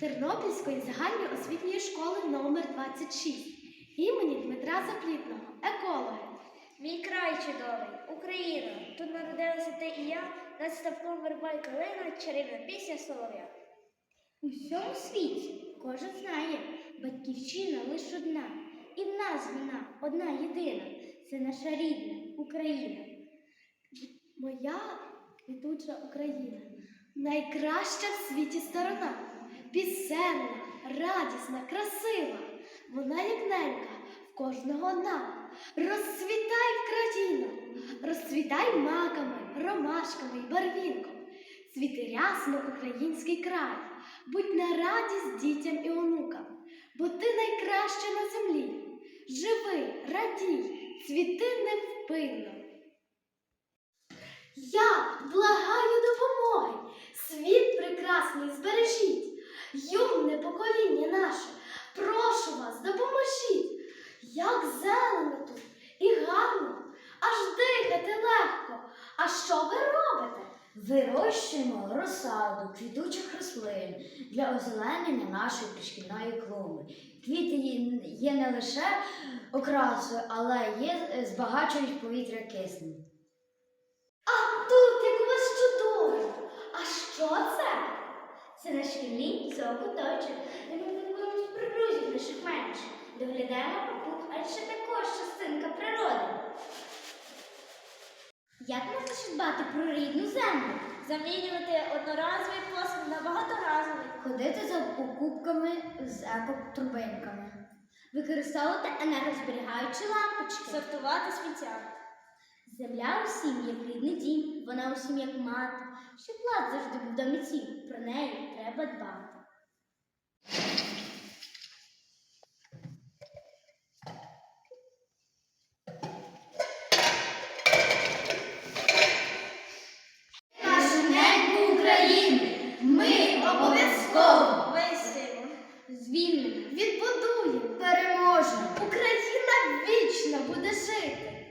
Тернопільської загальноосвітньої школи номер 26 імені Дмитра Заплітного, екологи. Мій край чудовий, Україна. Тут народилася ти і я, над ставком верба й калина, чарівна пісня солов'я. У всьому світі кожен знає, батьківщина лише одна, і в нас вона одна єдина. Це наша рідна Україна. Моя квітуча Україна найкраща в світі сторона. Пісенна, радісна, красива. Вона як ненька в кожного одна. Розцвітай в країну, розцвітай маками, ромашками й барвінком. Цвіти рясно український край, будь на радість дітям і онукам, бо ти найкраща на землі. Живи, радій, цвіти невпинно. Я Вирощуємо розсаду квітучих рослин для озеленення нашої пришкільної клуби. Квіти є- не лише окрасою, але є е, збагачують повітря киснем. А тут як у вас чудово! А що це? Це наш шкільний зоокуточок, де ми виконуємо про друзів наших менших, доглядаємо про кут, адже також частинка природи. Як можна ще дбати про рідну землю? Замінювати одноразовий посуд на багаторазовий. Ходити за покупками з екотрубинками. Використовувати енергозберігаючі лампочки. Сортувати сміття. Земля усім як рідний дім, вона усім як мати. Щоб лад завжди був ців, про неї треба дбати. Обов'язково Висимо. Звільнимо! відбудуємо. переможемо. Україна вічно буде жити.